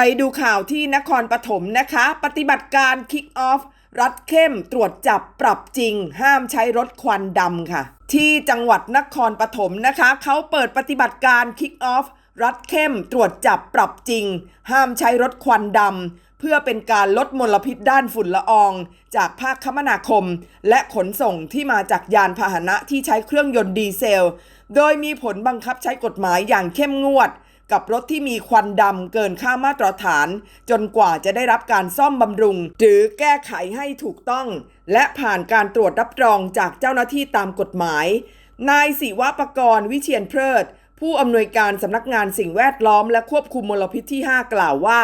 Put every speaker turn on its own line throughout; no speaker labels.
ไปดูข่าวที่นครปฐมนะคะ ปฏิบัติการคิกออฟรัดเข้มตรวจจับปรับจริง ห้ามใช้รถควันดำค่ะ ที่จังหวัดนครปฐมนะคะ เขาเปิดปฏิบัติการคิกออฟรัดเข้มตรวจจับปรับจริง ห้ามใช้รถควันดำเพื่อเป็นการลดมลพิษด้านฝุ่นละออง จากภาคคมนาคม และขนส่งที่มาจากยานพาหนะที่ใช้เครื่องยนต์ดีเซล โดยมีผลบังคับใช้กฎหมายอย่างเข้มงวด กับรถที่มีควันดำเกินค่ามาตรฐาน จนกว่าจะได้รับการซ่อมบำรุง หรือแก้ไขให้ถูกต้อง และผ่านการตรวจรับรองจากเจ้าหน้าที่ตามกฎหมาย นายศิวปกรณ์วิเชียนเพลิด ผู้อำนวยการสำนักงานสิ่งแวดล้อมและควบคุมมลพิษที่ 5 กล่าวว่า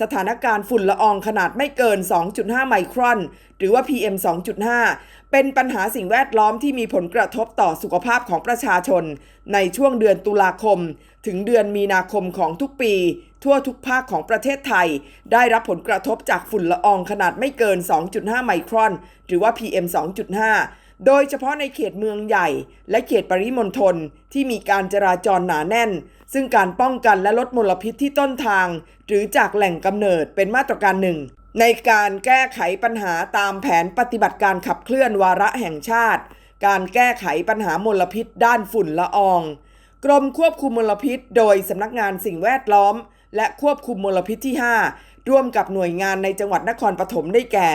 สถานการณ์ฝุ่นละอองขนาดไม่เกิน 2.5 ไมครอน หรือว่า PM 2.5 เป็นปัญหาสิ่งแวดล้อมที่มีผลกระทบต่อสุขภาพของประชาชน ในช่วงเดือนตุลาคม ถึงเดือนมีนาคมของทุกปี ทั่วทุกภาคของประเทศไทย ได้รับผลกระทบจากฝุ่นละอองขนาดไม่เกิน 2.5 ไมครอน หรือว่า PM 2.5 โดยเฉพาะในเขตเมืองใหญ่ และเขตปริมณฑลที่มีการจราจรหนาแน่น ซึ่งการป้องกันและลดมลพิษที่ต้นทาง หรือจากแหล่งกำเนิดเป็นมาตรการหนึ่ง ในการแก้ไขปัญหาตามแผนปฏิบัติการขับเคลื่อนวาระแห่งชาติ การแก้ไขปัญหามลพิษด้านฝุ่นละออง กรมควบคุมมลพิษ โดยสำนักงานสิ่งแวดล้อม และควบคุมมลพิษที่ 5 ร่วมกับหน่วยงานในจังหวัดนครปฐมได้แก่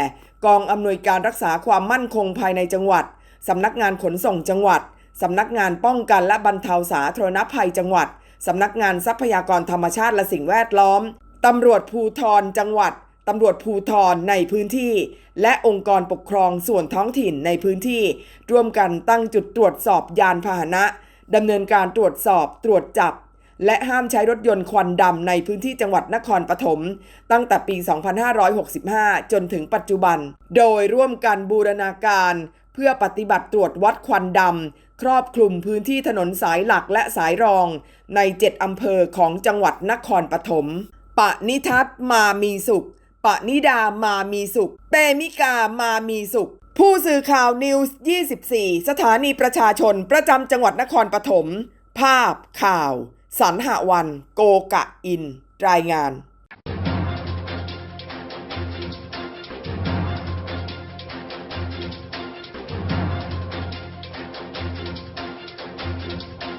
กองอำนวยการรักษาความมั่นคงภายในจังหวัดสำนักงานขนส่งจังหวัดสำนักงานป้องกันและบรรเทาสาธารณภัยจังหวัด สำนักงานทรัพยากรธรรมชาติและสิ่งแวดล้อม ตำรวจภูทรจังหวัด ตำรวจภูทรในพื้นที่ และองค์กรปกครองส่วนท้องถิ่นในพื้นที่ ร่วมกันตั้งจุดตรวจสอบยานพาหนะดำเนินการตรวจสอบตรวจจับ และห้ามใช้รถยนต์ควันดำในพื้นที่จังหวัดนครปฐมตั้งแต่ปี 2565 จนถึงปัจจุบัน โดยร่วมกันบูรณาการ เพื่อปฏิบัติตรวจวัดควันดำ ครอบคลุมพื้นที่ถนนสายหลักและสายรองใน 7 อำเภอของจังหวัดนครปฐมปณิทัศมามีสุขปณิดามามีสุข เปมิกามามีสุข ผู้สื่อข่าวนิวส์ 24 สถานีประชาชนประจำจังหวัดนครปฐม ภาพข่าว สันหวัน โกกะอิน รายงาน